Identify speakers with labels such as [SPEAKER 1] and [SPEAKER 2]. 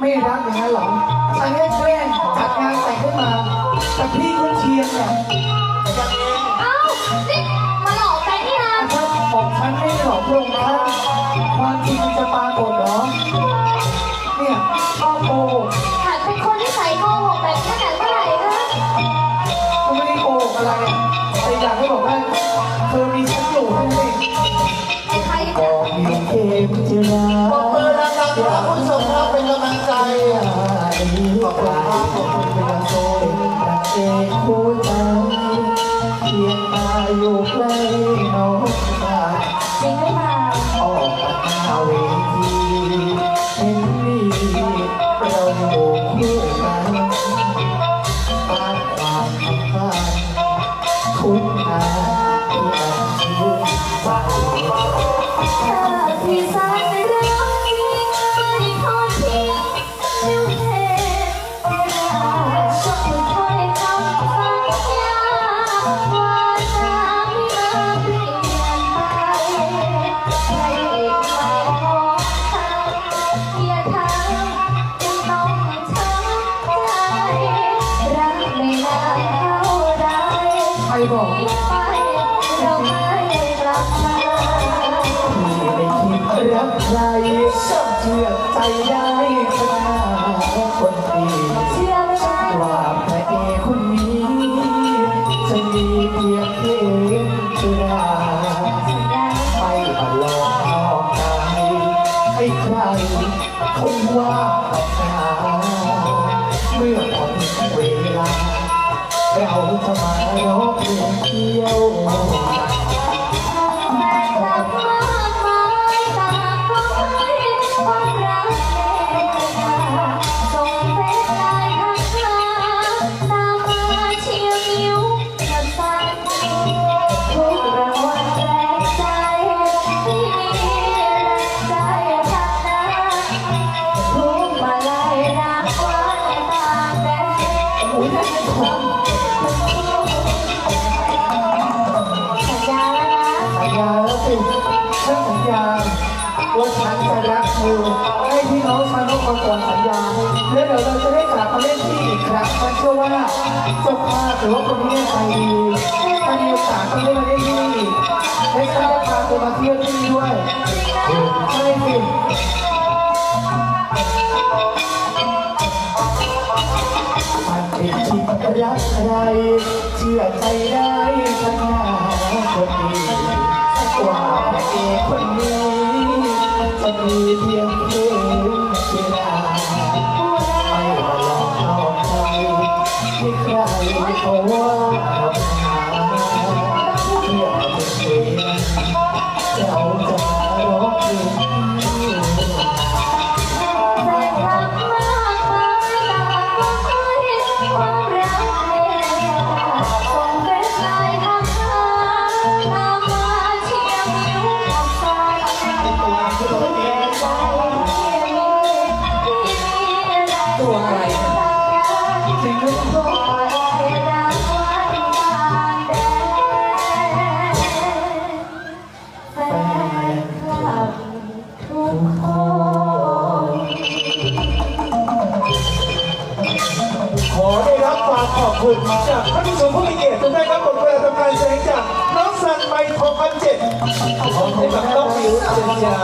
[SPEAKER 1] ไม่รักอย่างนั้นหรอฉันแค่แกล้งจัดงานแต่งขึ้นมา แต่พี่คุณเชียงเนี่ย
[SPEAKER 2] เอ้านี่มาหลอกกันนี่นะ
[SPEAKER 1] ถ้าบอกฉันไม่หลอกลวงท่านความจริงมันจะปรากฏเหรอ เนี่ยชอบโกหก
[SPEAKER 2] หัดเป็นคนที่ใส่โกหกแบบนี้แต่เมื่อไหร่คะ
[SPEAKER 1] ก็ไม่ได้โกหกอะไร แต่อยากให้บอกว่าเธอมีฉันอยู่นั่นเอง
[SPEAKER 2] ใคร
[SPEAKER 1] ก็
[SPEAKER 2] เนี่ย
[SPEAKER 1] มีเกมเจร
[SPEAKER 3] ปรบมือดังๆครับคุณผู้ชมครับเป็นกำลังใจ
[SPEAKER 1] ขอบคุณครับขอบคุณเป็นกำลังใจรักเองคู่ใจเพียงตาอยู่ใกล้น้องตา
[SPEAKER 2] จริงหรือเปล่า
[SPEAKER 1] ออกมาหาเวทีเห็นมีเราอยู่คู่กันบ้านความทำบ้านคุณอาที่อาจชื่อใจ
[SPEAKER 2] ถ้าพี่สา คร
[SPEAKER 1] บอก
[SPEAKER 2] ไปเราไม่กลับมา
[SPEAKER 1] ที่ไม่คิดรักใครเชื่อใจได้ขนาดคนดี
[SPEAKER 2] เชื่อไม่ได้
[SPEAKER 1] ว่าพระเอกคนนี้ จะมีเพียงเพียงเวลาไม่มาลอกนอกกายให้ใครคนว่ากับตาเมื่อพอถึงเวลา เราจะมาร้องเพลงเที่ยว น้องชาวโลกมาก่อนสัญญา แล้วเดี๋ยวเราจะได้กลับมาเล่นที่อีกครั้งฉันเชื่อว่าจ้าภาพหรือว่าคนนี้ใจดีถ้ามีโอกาสต้องได้มาเล่นที่นี่และฉันจะพาเธอมาเที่ยวที่นี่ด้วยใช่สิมันเป็นที่รักใครเชื่อใจได้ทั้งหาคนดีกว่าพระเอกคนนี้จะมีเพียงเพีย เอ
[SPEAKER 2] บคุ
[SPEAKER 3] ณจากท่านผู้ชมผู้มีเกียรติทุกท่านครับผมเวลาทำการแสดงจากน้องสันไมโครพันเจ็ดขอบคุณกับน้องมิวเจนยา